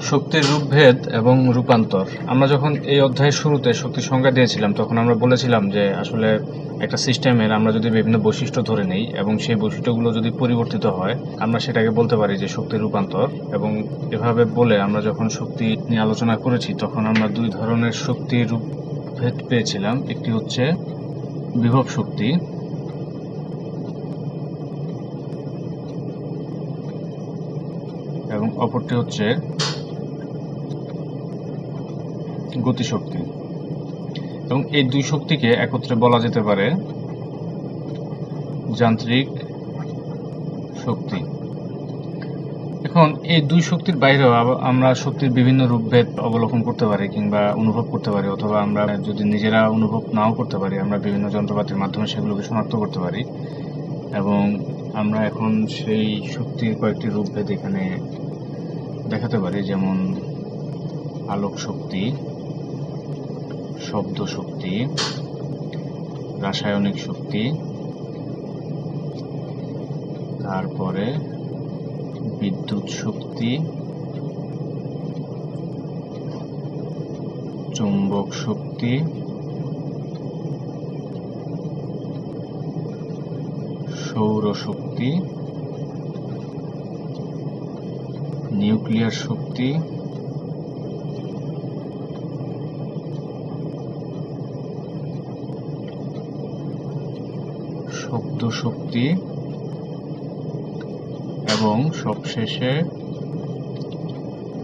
শক্তির রূপভেদ এবং রূপান্তর। আমরা যখন এই অধ্যায়ের শুরুতে শক্তির সংজ্ঞা দিয়েছিলাম, তখন আমরা বলেছিলাম যে আসলে একটা সিস্টেমের আমরা যদি বিভিন্ন বৈশিষ্ট্য ধরে নিই এবং সেই বৈশিষ্ট্যগুলো যদি পরিবর্তিত হয়, আমরা সেটাকে বলতে পারি যে শক্তির রূপান্তর। এবং এভাবে বলে আমরা যখন শক্তি নিয়ে আলোচনা করেছি, তখন আমরা দুই ধরনের শক্তির রূপভেদ পেয়েছিলাম। একটি হচ্ছে বিভব শক্তি। এবং অপরটি হচ্ছে গতিশক্তি। এবং এই দুই শক্তিকে একত্রে বলা যেতে পারে যান্ত্রিক শক্তি। এখন এই দুই শক্তির বাইরেও আমরা শক্তির বিভিন্ন রূপভেদ অবলোকন করতে পারি কিংবা অনুভব করতে পারি, অথবা আমরা যদি নিজেরা অনুভব নাও করতে পারি, আমরা বিভিন্ন যন্ত্রপাতির মাধ্যমে সেগুলোকে শনাক্ত করতে পারি। এবং আমরা এখন সেই শক্তির কয়েকটি রূপভেদ এখানে দেখাতে পারি, যেমন আলোক শক্তি শব্দ শক্তি রাসায়নিক শক্তি তারপরে বিদ্যুৎ শক্তি চুম্বক শক্তি সৌর শক্তি নিউক্লিয়ার শক্তি শব্দ শক্তি এবং সবশেষে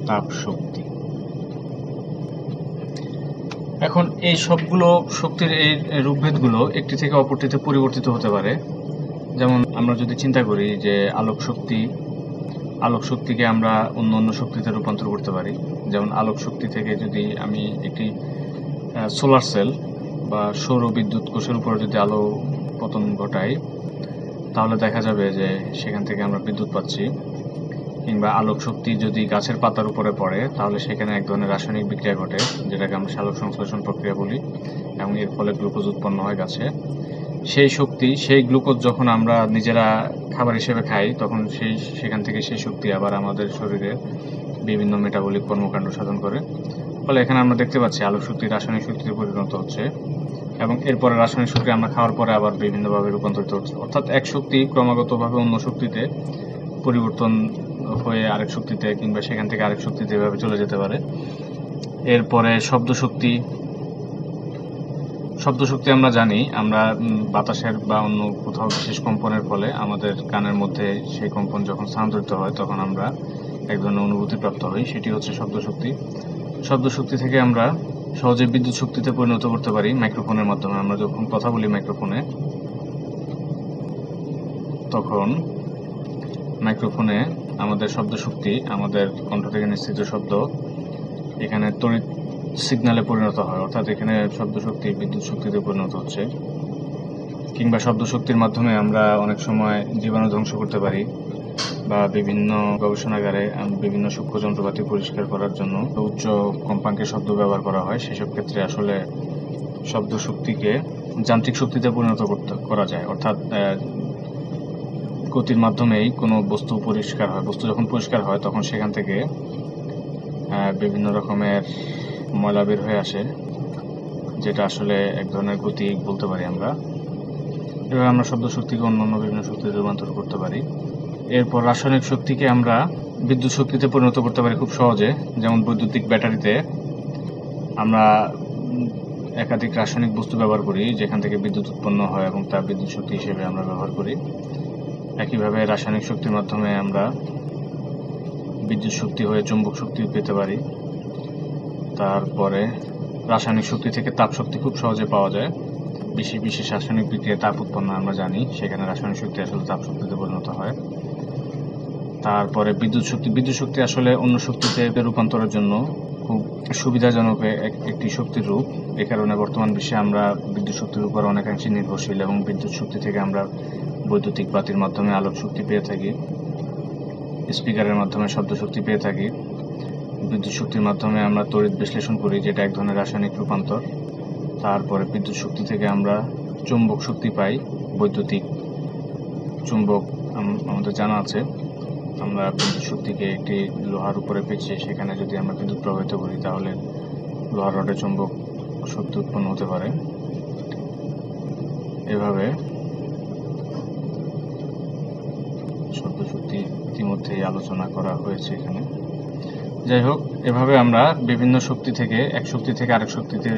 তাপ শক্তি এখন এই সবগুলো শক্তির এই রূপভেদগুলো একটি থেকে অপরটিতে পরিবর্তিত হতে পারে। যেমন আমরা যদি চিন্তা করি যে আলোক শক্তি, আলোক শক্তিকে আমরা অন্য অন্য শক্তিতে রূপান্তর করতে পারি। যেমন আলোক শক্তি থেকে যদি আমি একটি সোলার সেল বা সৌর বিদ্যুৎ কোষের উপর যদি আলো পতন ঘটাই তাহলে দেখা যাবে যে সেখান থেকে আমরা বিদ্যুৎ পাচ্ছি। কিংবা আলোক শক্তি যদি গাছের পাতার উপরে পড়ে, তাহলে সেখানে এক ধরনের রাসায়নিক বিক্রিয়া ঘটে, যেটাকে আমরা সালোক সংশ্লেষণ প্রক্রিয়া বলি, এবং এর ফলে গ্লুকোজ উৎপন্ন হয় গাছে। সেই শক্তি, সেই গ্লুকোজ যখন আমরা নিজেরা খাবার হিসেবে খাই, তখন সেই, সেখান থেকে সেই শক্তি আবার আমাদের শরীরে বিভিন্ন মেটাবলিক কর্মকাণ্ড সাধন করে। ফলে এখানে আমরা দেখতে পাচ্ছি আলোক শক্তি রাসায়নিক শক্তিতে পরিণত হচ্ছে। এবং এরপরে রাসায়নিক শক্তি আমরা খাওয়ার পরে আবার বিভিন্নভাবে রূপান্তরিত হচ্ছে। অর্থাৎ এক শক্তি ক্রমাগতভাবে অন্য শক্তিতে পরিবর্তন হয়ে আরেক শক্তিতে কিংবা সেখান থেকে আরেক শক্তিতে এভাবে চলে যেতে পারে। এরপরে শব্দ শক্তি শব্দ শক্তি আমরা জানি, আমরা বাতাসের বা অন্য কোথাও বিশেষ কম্পনের ফলে আমাদের কানের মধ্যে সেই কম্পন যখন স্থানান্তরিত হয়, তখন আমরা এক ধরনের অনুভূতি প্রাপ্ত হই, সেটি হচ্ছে শব্দ শক্তি। শব্দ শক্তি থেকে আমরা সহজে বিদ্যুৎ শক্তিতে পরিণত করতে পারি মাইক্রোফোনের মাধ্যমে। আমরা যখন কথা বলি মাইক্রোফোনে, তখন মাইক্রোফোনে আমাদের শব্দ শক্তি আমাদের কণ্ঠ থেকে নিঃসৃত শব্দ এখানে তড়িৎ সিগনালে পরিণত হয়। অর্থাৎ এখানে শব্দ শক্তি বিদ্যুৎ শক্তিতে পরিণত হচ্ছে। কিংবা শব্দ শক্তির মাধ্যমে আমরা অনেক সময় জীবাণু ধ্বংস করতে পারি। বা বিভিন্ন গবেষণাগারে বিভিন্ন সূক্ষ্ম যন্ত্রপাতি পরিষ্কার করার জন্য উচ্চ কম্পাঙ্কের শব্দ ব্যবহার করা হয়। সেসব ক্ষেত্রে আসলে শব্দ শক্তিকে যান্ত্রিক শক্তিতে পরিণত করতে, করা যায়। অর্থাৎ গতির মাধ্যমেই কোনো বস্তু পরিষ্কার হয়। বস্তু যখন পরিষ্কার হয়, তখন সেখান থেকে বিভিন্ন রকমের ময়লা বের হয়ে আসে, যেটা আসলে এক ধরনের গতি বলতে পারি আমরা। এভাবে আমরা শব্দ শক্তিকে অন্য অন্য বিভিন্ন শক্তিতে রূপান্তর করতে পারি। এরপর রাসায়নিক শক্তিকে আমরা বিদ্যুৎ শক্তিতে পরিণত করতে পারি খুব সহজে, যেমন বৈদ্যুতিক ব্যাটারিতে। আমরা একাধিক রাসায়নিক বস্তু ব্যবহার করি, যেখান থেকে বিদ্যুৎ উৎপন্ন হয় এবং তা বিদ্যুৎ শক্তি হিসেবে আমরা ব্যবহার করি। একইভাবে রাসায়নিক শক্তির মাধ্যমে আমরা বিদ্যুৎ শক্তি হয়ে চুম্বক শক্তি পেতে পারি। তারপরে রাসায়নিক শক্তি থেকে তাপ শক্তি খুব সহজে পাওয়া যায়। বেশি বিশেষ রাসায়নিক বিক্রিয়ায় তাপ উৎপন্ন আমরা জানি, সেখানে রাসায়নিক শক্তি আসলে তাপ শক্তিতে পরিণত হয়। তারপরে বিদ্যুৎ শক্তি বিদ্যুৎ শক্তি আসলে অন্য শক্তিতে রূপান্তরের জন্য খুব সুবিধাজনক এক- একটি শক্তির রূপ। এ কারণে বর্তমান বিশ্বে আমরা বিদ্যুৎ শক্তির উপর অনেকাংশে নির্ভরশীল এবং বিদ্যুৎ শক্তি থেকে আমরা বৈদ্যুতিক বাতির মাধ্যমে আলোক শক্তি পেয়ে থাকি, স্পিকারের মাধ্যমে শব্দ শক্তি পেয়ে থাকি। বিদ্যুৎ শক্তির মাধ্যমে আমরা তড়িৎ বিশ্লেষণ করি, যেটা এক ধরনের রাসায়নিক রূপান্তর। তারপরে বিদ্যুৎ শক্তি থেকে আমরা চুম্বক শক্তি পাই, বৈদ্যুতিক চুম্বক আমাদের জানা আছে। আমরা বিদ্যুৎ শক্তিকে একটি লোহার উপরে পেঁচিয়ে সেখানে যদি আমরা বিদ্যুৎ প্রবাহিত করি, তাহলে লোহার রডে চুম্বক শক্তি উৎপন্ন হতে পারে। এভাবে শব্দ শক্তি ইতিমধ্যেই আলোচনা করা হয়েছে এখানে। যাই হোক, এভাবে আমরা বিভিন্ন শক্তি থেকে, এক শক্তি থেকে আরেক শক্তিতে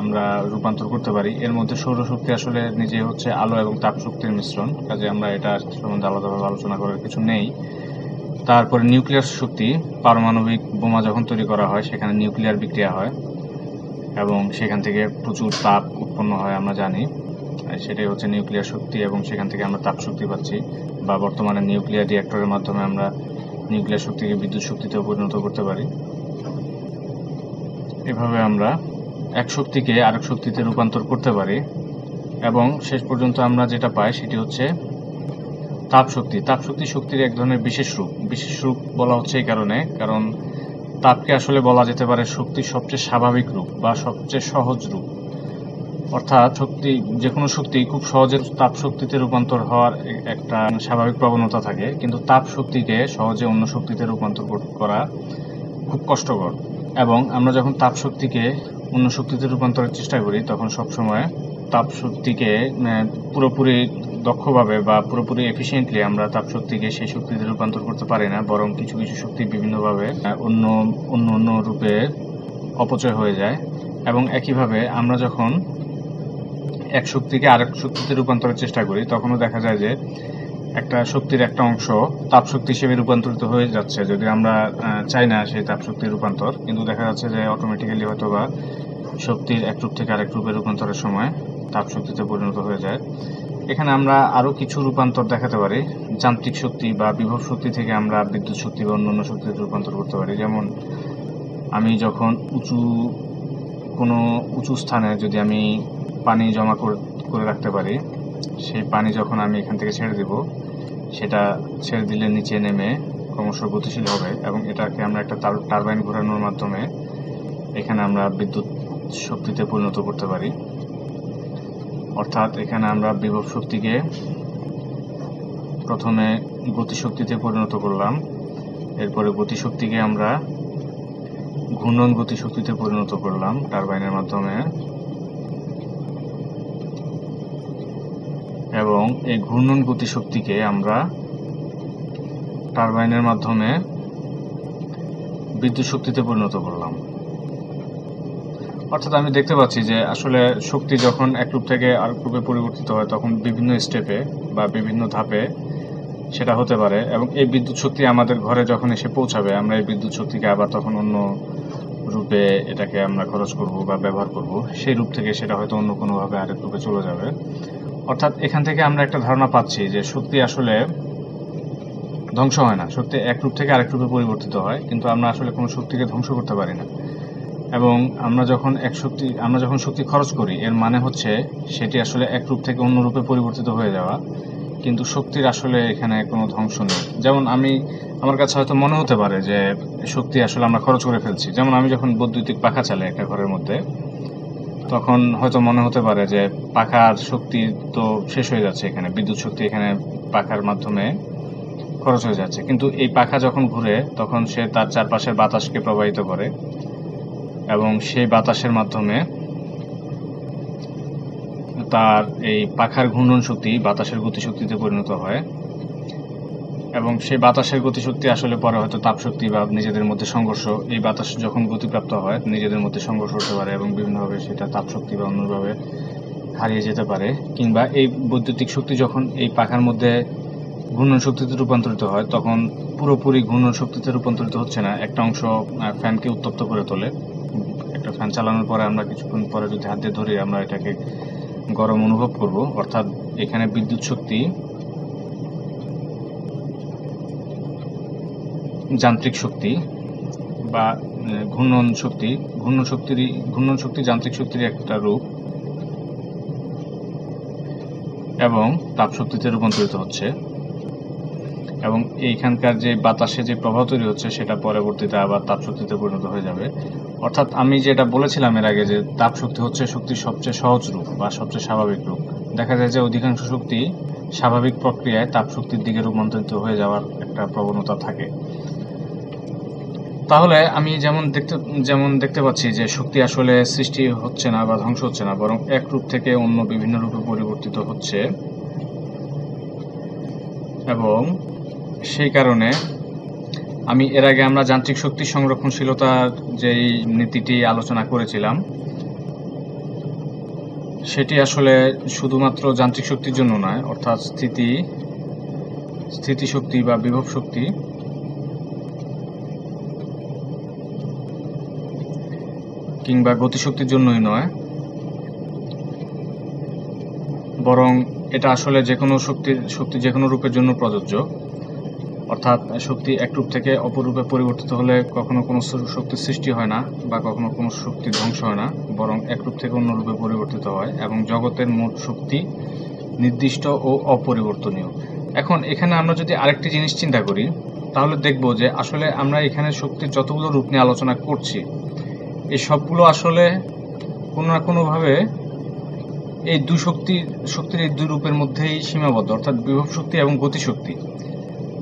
আমরা রূপান্তর করতে পারি। এর মধ্যে সৌরশক্তি আসলে নিজে হচ্ছে আলো এবং তাপ শক্তির মিশ্রণ, কাজে আমরা এটা সম্বন্ধে আলাদাভাবে আলোচনা করার কিছু নেই। তারপরে নিউক্লিয়ার শক্তি, পারমাণবিক বোমা যখন তৈরি করা হয়, সেখানে নিউক্লিয়ার বিক্রিয়া হয় এবং সেখান থেকে প্রচুর তাপ উৎপন্ন হয়, আমরা জানি। সেটাই হচ্ছে নিউক্লিয়ার শক্তি এবং সেখান থেকে আমরা তাপ শক্তি পাচ্ছি বা বর্তমানে নিউক্লিয়ার রিঅ্যাক্টরের মাধ্যমে আমরা নিউক্লিয়ার শক্তিকে বিদ্যুৎ শক্তিতেও পরিণত করতে পারি। এভাবে আমরা এক শক্তিকে আরেক শক্তিতে রূপান্তর করতে পারি এবং শেষ পর্যন্ত আমরা যেটা পাই সেটি হচ্ছে তাপ শক্তি। তাপ শক্তি শক্তির এক ধরনের বিশেষ রূপ। বিশেষ রূপ বলা হচ্ছে এই কারণে, কারণ তাপকে আসলে বলা যেতে পারে শক্তির সবচেয়ে স্বাভাবিক রূপ বা সবচেয়ে সহজ রূপ। অর্থাৎ শক্তি যে কোনো শক্তি খুব সহজে তাপ শক্তিতে রূপান্তর হওয়ার একটা স্বাভাবিক প্রবণতা থাকে, কিন্তু তাপ শক্তিকে সহজে অন্য শক্তিতে রূপান্তর করা খুব কষ্টকর। এবং আমরা যখন তাপ শক্তিকে অন্য শক্তিতে রূপান্তরের চেষ্টা করি, তখন সবসময় তাপ শক্তিকে পুরোপুরি দক্ষভাবে বা পুরোপুরি এফিসিয়েন্টলি আমরা তাপ শক্তিকে সেই শক্তিতে রূপান্তর করতে পারি না, বরং কিছু কিছু শক্তি বিভিন্নভাবে অন্য অন্য অন্য রূপে অপচয় হয়ে যায়। এবং একইভাবে আমরা যখন এক শক্তিকে আরেক শক্তিতে রূপান্তরের চেষ্টা করি, তখনও দেখা যায় যে একটা শক্তির একটা অংশ তাপ শক্তি হিসেবে রূপান্তরিত হয়ে যাচ্ছে। যদি আমরা চাই না সেই তাপ শক্তির রূপান্তর, কিন্তু দেখা যাচ্ছে যে অটোমেটিক্যালি হয়তো বা শক্তির এক রূপ থেকে আরেক রূপে রূপান্তরের সময় তাপ শক্তিতে পরিণত হয়ে যায়। এখানে আমরা আরও কিছু রূপান্তর দেখাতে পারি। যান্ত্রিক শক্তি বা বিভব শক্তি থেকে আমরা বিদ্যুৎ শক্তি বা অন্যান্য শক্তিতে রূপান্তর করতে পারি। যেমন আমি যখন উঁচু, কোনো উঁচু স্থানে যদি আমি পানি জমা করে রাখতে পারি, সেই পানি যখন আমি এখান থেকে ছেড়ে দেব সেটা ছেড়ে দিলে নিচে নেমে ক্রমশ গতিশীল হবে এবং এটাকে আমরা একটা টার- টারবাইন ঘোরানোর মাধ্যমে এখানে আমরা বিদ্যুৎ শক্তিতে পরিণত করতে পারি। অর্থাৎ এখানে আমরা বিভব শক্তিকে প্রথমে গতিশক্তিতে পরিণত করলাম। এরপরে গতিশক্তিকে আমরা ঘূর্ণন গতিশক্তিতে পরিণত করলাম টারবাইনের মাধ্যমে। এই ঘূর্ণন গতিশক্তিকে আমরা টারবাইনের মাধ্যমে বিদ্যুৎ শক্তিতে পরিণত করলাম। অর্থাৎ আমি দেখতে পাচ্ছি যে আসলে শক্তি যখন এক রূপ থেকে আরেক রূপে পরিবর্তিত হয়, তখন বিভিন্ন স্টেপে বা বিভিন্ন ধাপে সেটা হতে পারে এবং এই বিদ্যুৎ শক্তি আমাদের ঘরে যখন এসে পৌঁছাবে, আমরা এই বিদ্যুৎ শক্তিকে আবার তখন অন্য রূপে এটাকে আমরা খরচ করব বা ব্যবহার করব। সেই রূপ থেকে সেটা হয়তো অন্য কোনোভাবে আরেক রূপে চলে যাবে। অর্থাৎ এখান থেকে আমরা একটা ধারণা পাচ্ছি যে শক্তি আসলে ধ্বংস হয় না। শক্তি এক রূপ থেকে আরেক রূপে পরিবর্তিত হয়, কিন্তু আমরা আসলে কোনো শক্তিকে ধ্বংস করতে পারি না। এবং আমরা যখন এক শক্তি, আমরা যখন শক্তি খরচ করি, এর মানে হচ্ছে সেটি আসলে এক রূপ থেকে অন্য রূপে পরিবর্তিত হয়ে যাওয়া, কিন্তু শক্তির আসলে এখানে কোনো ধ্বংস নেই। যেমন আমি, আমার কাছে হয়তো মনে হতে পারে যে শক্তি আসলে আমরা খরচ করে ফেলছি। যেমন আমি যখন বৈদ্যুতিক পাখা চালাই একটা ঘরের মধ্যে তখন হয়তো মনে হতে পারে যে পাখার শক্তি তো শেষ হয়ে যাচ্ছে এখানে, বিদ্যুৎ শক্তি এখানে পাখার মাধ্যমে খরচ হয়ে যাচ্ছে। কিন্তু এই পাখা যখন ঘুরে, তখন সে তার চারপাশের বাতাসকে প্রবাহিত করে এবং সেই বাতাসের মাধ্যমে তার এই পাখার ঘূর্ণন শক্তি বাতাসের গতিশক্তিতে পরিণত হয়। এবং সেই বাতাসের গতিশক্তি আসলে পরে হয়তো তাপশক্তি বা নিজেদের মধ্যে সংঘর্ষ, এই বাতাস যখন গতিপ্রাপ্ত হয়, নিজেদের মধ্যে সংঘর্ষ হতে পারে এবং বিভিন্নভাবে সেটা তাপশক্তি বা অন্যভাবে হারিয়ে যেতে পারে। কিংবা এই বৈদ্যুতিক শক্তি যখন এই পাখার মধ্যে ঘূর্ণন শক্তিতে রূপান্তরিত হয়, তখন পুরোপুরি ঘূর্ণন শক্তিতে রূপান্তরিত হচ্ছে না। একটা অংশ ফ্যানকে উত্তপ্ত করে তোলে। একটা ফ্যান চালানোর পরে আমরা কিছুক্ষণ পরে যদি হাত দিয়ে ধরি, আমরা এটাকে গরম অনুভব করব। অর্থাৎ এখানে বিদ্যুৎ শক্তি যান্ত্রিক শক্তি বা ঘূর্ণন শক্তি, ঘূর্ণন শক্তিরই, ঘূর্ণন শক্তি যান্ত্রিক শক্তির একটা রূপ এবং তাপ শক্তিতে রূপান্তরিত হচ্ছে এবং এইখানকার যে বাতাসে যে প্রভাব তৈরি হচ্ছে সেটা পরবর্তীতে আবার তাপ শক্তিতে পরিণত হয়ে যাবে। অর্থাৎ আমি যেটা বলেছিলাম এর আগে যে তাপ শক্তি হচ্ছে শক্তির সবচেয়ে সহজ রূপ বা সবচেয়ে স্বাভাবিক রূপ। দেখা যায় যে অধিকাংশ শক্তি স্বাভাবিক প্রক্রিয়ায় তাপশক্তির দিকে রূপান্তরিত হয়ে যাওয়ার একটা প্রবণতা থাকে। তাহলে আমি যেমন দেখতে যেমন দেখতে পাচ্ছি যে শক্তি আসলে সৃষ্টি হচ্ছে না বা ধ্বংস হচ্ছে না, বরং এক রূপ থেকে অন্য বিভিন্ন রূপে পরিবর্তিত হচ্ছে। এবং সেই কারণে আমি এর আগে আমরা যান্ত্রিক শক্তি সংরক্ষণশীলতার যেই নীতিটি আলোচনা করেছিলাম, সেটি আসলে শুধুমাত্র যান্ত্রিক শক্তির জন্য নয়, অর্থাৎ স্থিতি স্থিতিশক্তি বা বিভব শক্তি। কিংবা গতিশক্তির জন্যই নয়। বরং এটা আসলে যে কোনো শক্তির, শক্তি যে কোনো রূপের জন্য প্রযোজ্য। অর্থাৎ শক্তি এক রূপ থেকে অপর রূপে পরিবর্তিত হলে কখনো কোনো শক্তির সৃষ্টি হয় না বা কখনো কোনো শক্তির ধ্বংস হয় না, বরং এক রূপ থেকে অন্য রূপে পরিবর্তিত হয় এবং জগতের মোট শক্তি নির্দিষ্ট ও অপরিবর্তনীয়। এখন এখানে আমরা যদি আরেকটি জিনিস চিন্তা করি, তাহলে দেখব যে আসলে আমরা এখানে শক্তির যতগুলো রূপ নিয়ে আলোচনা করছি, এই সবগুলো আসলে কোনো না কোনোভাবে এই দু শক্তির শক্তির এই দুই রূপের মধ্যেই সীমাবদ্ধ, অর্থাৎ বিভব শক্তি এবং গতিশক্তি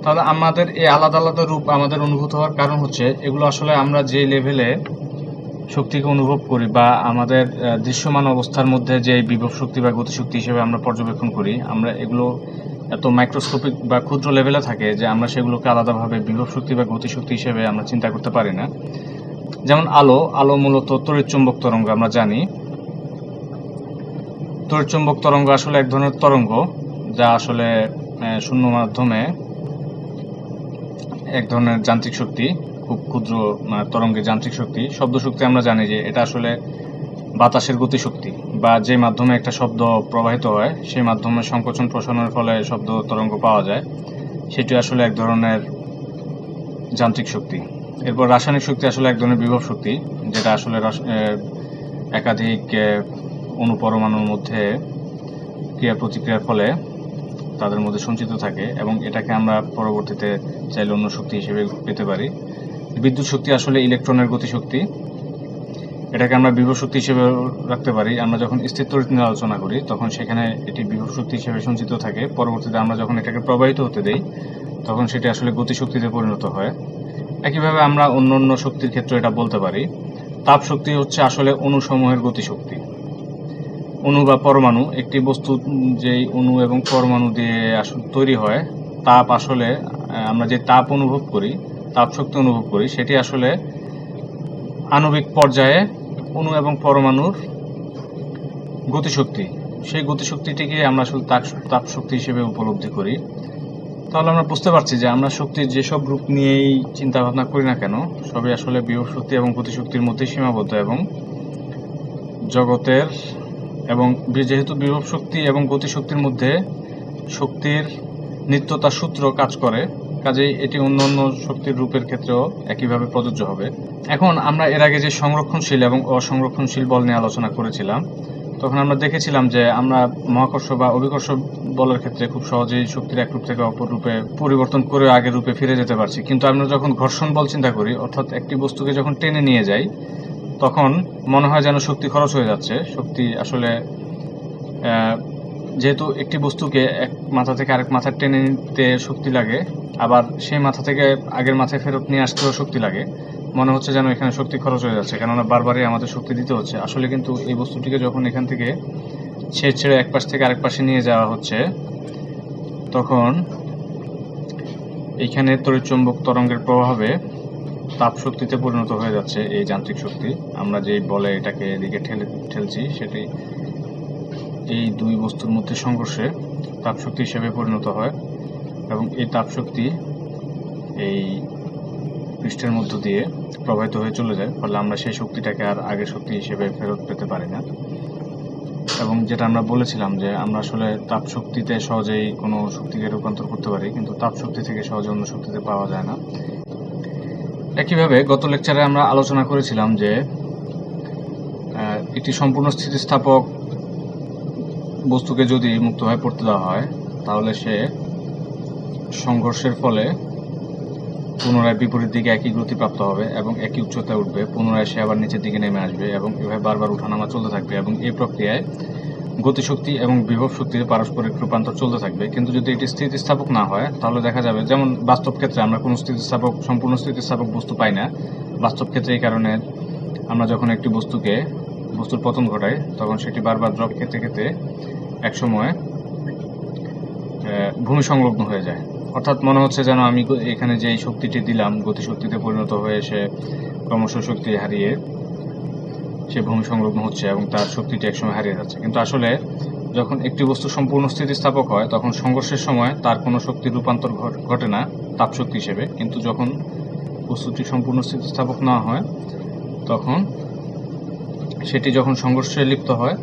তাহলে আমাদের এই আলাদা আলাদা রূপ আমাদের অনুভূত হওয়ার কারণ হচ্ছে, এগুলো আসলে আমরা যে লেভেলে শক্তিকে অনুভব করি বা আমাদের দৃশ্যমান অবস্থার মধ্যে যে বিভব শক্তি বা গতিশক্তি হিসেবে আমরা পর্যবেক্ষণ করি, আমরা এগুলো এত মাইক্রোস্কোপিক বা ক্ষুদ্র লেভেলে থাকে যে আমরা সেগুলোকে আলাদাভাবে বিভব শক্তি বা গতিশক্তি হিসেবে আমরা চিন্তা করতে পারি না। যেমন আলো আলো মূলত তড়িৎচুম্বক তরঙ্গ আমরা জানি। তড়িৎচুম্বক তরঙ্গ আসলে এক ধরনের তরঙ্গ যা আসলে শূন্য মাধ্যমে এক ধরনের যান্ত্রিক শক্তি, খুব ক্ষুদ্র মানে তরঙ্গের যান্ত্রিক শক্তি। শব্দ শক্তি আমরা জানি যে এটা আসলে বাতাসের গতিশক্তি। বা যে মাধ্যমে একটা শব্দ প্রবাহিত হয়, সেই মাধ্যমে সংকোচন প্রসারণের ফলে শব্দ তরঙ্গ পাওয়া যায়। সেটি আসলে এক ধরনের যান্ত্রিক শক্তি। এরপর রাসায়নিক শক্তি আসলে এক ধরনের বিভব শক্তি, যেটা আসলে একাধিক অনুপরমাণুর মধ্যে ক্রিয়া প্রতিক্রিয়ার ফলে তাদের মধ্যে সঞ্চিত থাকে এবং এটাকে আমরা পরবর্তীতে চাইলে অন্য শক্তি হিসেবে পেতে পারি। বিদ্যুৎ শক্তি আসলে ইলেকট্রনের গতিশক্তি এটাকে আমরা বিভব শক্তি হিসেবে রাখতে পারি। আমরা যখন স্থির তড়িৎ নিয়ে আলোচনা করি, তখন সেখানে এটি বিভব শক্তি হিসেবে সঞ্চিত থাকে। পরবর্তীতে আমরা যখন এটাকে প্রবাহিত হতে দেই, তখন সেটি আসলে গতিশক্তিতে পরিণত হয়। একইভাবে আমরা অন্য অন্য শক্তির ক্ষেত্রে এটা বলতে পারি। তাপ শক্তি হচ্ছে আসলে অণুসমূহের গতিশক্তি। অণু বা পরমাণু, একটি বস্তু যেই অণু এবং পরমাণু দিয়ে তৈরি হয়, তাপ আসলে আমরা যে তাপ অনুভব করি, তাপ শক্তি অনুভব করি, সেটি আসলে আণবিক পর্যায়ে অণু এবং পরমাণুর গতিশক্তি। সেই গতিশক্তিটিকে আমরা আসলে তাপ- শক্তি হিসেবে উপলব্ধি করি। তাহলে আমরা বুঝতে পারছি যে আমরা শক্তির যেসব রূপ নিয়েই চিন্তা ভাবনা করি না কেন, সবই আসলে বিভব শক্তি এবং গতিশক্তির মধ্যে সীমাবদ্ধ এবং জগতের এবং যেহেতু বিভব শক্তি এবং গতিশক্তির মধ্যে শক্তির নিত্যতা সূত্র কাজ করে কাজেই এটি অন্য অন্য শক্তির রূপের ক্ষেত্রেও একইভাবে প্রযোজ্য হবে। এখন আমরা এর আগে যে সংরক্ষণশীল এবং অসংরক্ষণশীল বল নিয়ে আলোচনা করেছিলাম, তখন আমরা দেখেছিলাম যে আমরা মহাকর্ষ বা অভিকর্ষ বলের ক্ষেত্রে খুব সহজেই শক্তির এক রূপ থেকে অপর রূপে পরিবর্তন করে আগের রূপে ফিরে যেতে পারছি। কিন্তু আমরা যখন ঘর্ষণ বল চিন্তা করি, অর্থাৎ একটি বস্তুকে যখন টেনে নিয়ে যাই, তখন মনে হয় যেন শক্তি খরচ হয়ে যাচ্ছে। শক্তি আসলে যেহেতু একটি বস্তুকে এক মাথা থেকে আরেক মাথা টেনে নিতে শক্তি লাগে আবার সেই মাথা থেকে আগের মাথায় ফেরত নিয়ে আসতেও শক্তি লাগে। মনে হচ্ছে যেন এখানে শক্তি খরচ হয়ে যাচ্ছে, কেননা বারবারই আমাদের শক্তি দিতে হচ্ছে। আসলে কিন্তু এই বস্তুটিকে যখন এখান থেকে ছেড়ে ছেড়ে এক পাশ থেকে আরেক পাশে নিয়ে যাওয়া হচ্ছে, তখন এইখানে তড়িৎচুম্বক তরঙ্গের প্রভাবে তাপ শক্তিতে পরিণত হয়ে যাচ্ছে এই যান্ত্রিক শক্তি। আমরা যেই বলে এটাকে এদিকে ঠেলে, ঠেলছি, সেটি এই দুই বস্তুর মধ্যে সংঘর্ষে তাপ শক্তি হিসেবে পরিণত হয়। এবং এই তাপ শক্তি এই পৃষ্ঠের মধ্য দিয়ে প্রবাহিত হয়ে চলে যায়, ফলে আমরা সেই শক্তিটাকে আর আগের শক্তি হিসেবে ফেরত পেতে পারি না। এবং যেটা আমরা বলেছিলাম যে আমরা আসলে তাপ শক্তিতে সহজেই কোনো শক্তিকে রূপান্তর করতে পারি, কিন্তু তাপ শক্তি থেকে সহজে অন্য শক্তিতে পাওয়া যায় না। একইভাবে গত লেকচারে আমরা আলোচনা করেছিলাম যে একটি সম্পূর্ণ স্থিতিস্থাপক বস্তুকে যদি মুক্তভাবে পড়তে দেওয়া হয়, তাহলে সে সংঘর্ষের ফলে পুনরায় বিপরীত দিকে একই গতি প্রাপ্ত হবে এবং একই উচ্চতায় উঠবে। পুনরায় সে আবার নিচের দিকে নেমে আসবে এবং এভাবে বারবার উঠানামা চলতে থাকবে এবং এই প্রক্রিয়ায় গতিশক্তি এবং বিভব শক্তির পারস্পরিক রূপান্তর চলতে থাকবে। কিন্তু যদি এটি স্থিতিস্থাপক না হয়, তাহলে দেখা যাবে যেমন বাস্তব ক্ষেত্রে আমরা কোনো স্থিতিস্থাপক, সম্পূর্ণ স্থিতিস্থাপক বস্তু পাই না। বাস্তব ক্ষেত্রে এই কারণে আমরা যখন একটি বস্তুকে, বস্তুর পতন ঘটাই, তখন সেটি বারবার ড্রপ খেতে খেতে একসময় ভূমি সংলগ্ন হয়ে যায়। অর্থাৎ মনে হচ্ছে যেন আমি এখানে যে শক্তিটি দিলাম, গতিশক্তিতে পরিণত হয়ে সে ক্রমশ শক্তি হারিয়ে সে ভূমি সংলগ্ন হচ্ছে এবং তার শক্তিটি একসময় হারিয়ে যাচ্ছে। কিন্তু আসলে যখন একটি বস্তু সম্পূর্ণ স্থিতিস্থাপক হয়, তখন সংঘর্ষের সময় তার কোনো শক্তির রূপান্তর ঘট- না তাপশক্তি হিসেবে। কিন্তু যখন বস্তুটি সম্পূর্ণ স্থিতিস্থাপক না হয়, তখন সেটি যখন সংঘর্ষে লিপ্ত হয়,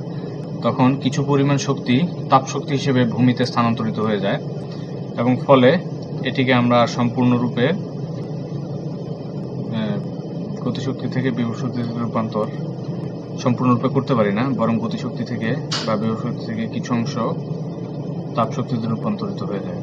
তখন কিছু পরিমাণ শক্তি তাপশক্তি হিসেবে ভূমিতে স্থানান্তরিত হয়ে যায়। এবং ফলে এটিকে আমরা সম্পূর্ণরূপে গতিশক্তি থেকে বিভূশক্তিতে রূপান্তর সম্পূর্ণরূপে করতে পারি না, বরং গতিশক্তি থেকে বা বিভূশক্তি থেকে কিছু অংশ তাপশক্তিতে রূপান্তরিত হয়ে যায়।